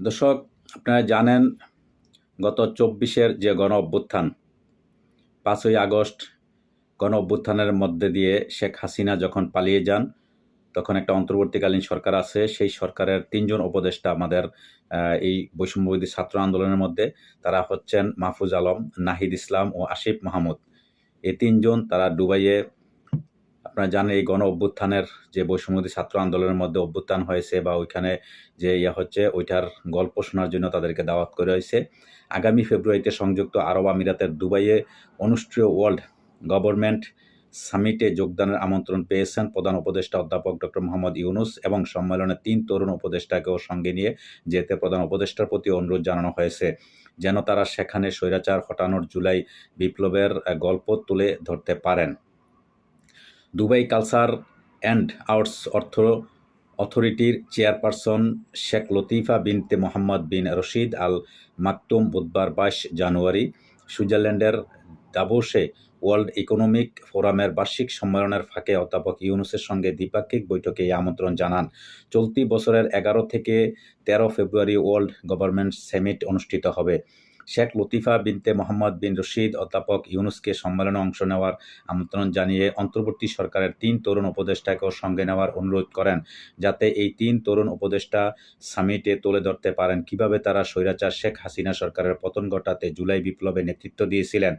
দর্শক, আপনারা জানেন গত চব্বিশের যে গণ অভ্যুত্থান পাঁচই আগস্ট গণ অভ্যুত্থানের মধ্যে দিয়ে শেখ হাসিনা যখন পালিয়ে যান, তখন একটা অন্তর্বর্তীকালীন সরকার আছে। সেই সরকারের তিনজন উপদেষ্টা আমাদের এই বৈষম্যবিধি ছাত্র আন্দোলনের মধ্যে। তারা হচ্ছেন মাহফুজ আলম, নাহিদ ইসলাম ও আসিফ মাহমুদ। এই তিনজন তারা দুবাইয়ে আপনারা জানেন এই গণ অভ্যুত্থানের যে বৈষম্যবিধি ছাত্র আন্দোলনের মধ্যে অভ্যুত্থান হয়েছে বা ওইখানে যে ইয়ে হচ্ছে, ওইটার গল্প শোনার জন্য তাদেরকে দাওয়াত করে হয়েছে। আগামী ফেব্রুয়ারিতে সংযুক্ত আরব আমিরাতের দুবাইয়ে অনুষ্ঠেয় ওয়ার্ল্ড গভর্নমেন্ট সামিটে যোগদানের আমন্ত্রণ পেয়েছেন প্রধান উপদেষ্টা অধ্যাপক ডক্টর মোহাম্মদ ইউনুস এবং সম্মেলনে তিন তরুণ উপদেষ্টাকেও সঙ্গে নিয়ে যেতে প্রধান উপদেষ্টার প্রতি অনুরোধ জানানো হয়েছে। যেন তারা সেখানে স্বৈরাচার হটানোর জুলাই বিপ্লবের গল্প তুলে ধরতে পারেন। দুবাই কালচার অ্যান্ড আর্টস অর্থ অথরিটির chairperson Sheikh Latifa bint Mohammed bin Rashid Al Maktoum বুধবার বাইশ জানুয়ারি সুইজারল্যান্ডের দাবোসে ওয়ার্ল্ড ইকোনমিক ফোরামের বার্ষিক সম্মেলনের ফাঁকে অধ্যাপক ইউনুসের সঙ্গে দ্বিপাক্ষিক বৈঠকে এই আমন্ত্রণ জানান। চলতি বছরের এগারো থেকে তেরো ফেব্রুয়ারি ওয়ার্ল্ড গভর্নমেন্ট সামিট অনুষ্ঠিত হবে। Sheikh Latifa bint Mohammed bin Rashid অধ্যাপক ইউনুসকে সম্মেলনে অংশ নেওয়ার আমন্ত্রণ জানিয়ে অন্তর্বর্তী সরকারের তিন তরুণ উপদেষ্টাকেও সঙ্গে নেওয়ার অনুরোধ করেন, যাতে এই তিন তরুণ উপদেষ্টা সামিটে তুলে ধরতে পারেন কীভাবে তারা স্বৈরাচার শেখ হাসিনা সরকারের পতন ঘটাতে জুলাই বিপ্লবে নেতৃত্ব দিয়েছিলেন।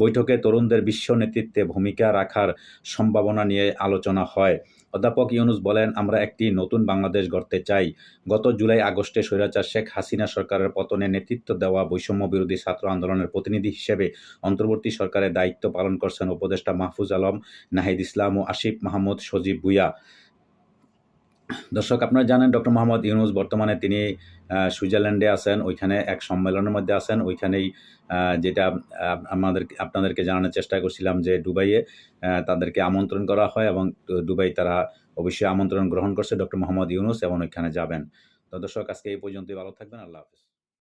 বৈঠকে তরুণদের বিশ্ব নেতৃত্বে ভূমিকা রাখার সম্ভাবনা নিয়ে আলোচনা হয়। অধ্যাপক ইউনুস বলেন, আমরা একটি নতুন বাংলাদেশ গড়তে চাই। গত জুলাই আগস্টে স্বৈরাচার শেখ হাসিনা সরকারের পতনে নেতৃত্ব দেওয়া বৈষম্য বিরোধী ছাত্র আন্দোলনের প্রতিনিধি হিসেবে অন্তর্বর্তী সরকারের দায়িত্ব পালন করছেন উপদেষ্টা মাহফুজ আলম, নাহিদ ইসলাম ও আসিফ মাহমুদ সজীব ভুইয়া। দর্শক, আপনারা জানেন ডক্টর মোহাম্মদ ইউনুস বর্তমানে তিনি সুইজারল্যান্ডে আছেন, ওইখানে এক সম্মেলনের মধ্যে আছেন, ওইখানেই যেটা আমাদের, আপনাদেরকে জানানোর চেষ্টা করছিলাম যে দুবাইয়ে তাদেরকে আমন্ত্রণ করা হয় এবং দুবাই তারা অবশ্যই আমন্ত্রণ গ্রহণ করছে ডক্টর মোহাম্মদ ইউনুস এবং ওইখানে যাবেন। তো দর্শক, আজকে এই পর্যন্তই, ভালো থাকবেন, আল্লাহ হাফিজ।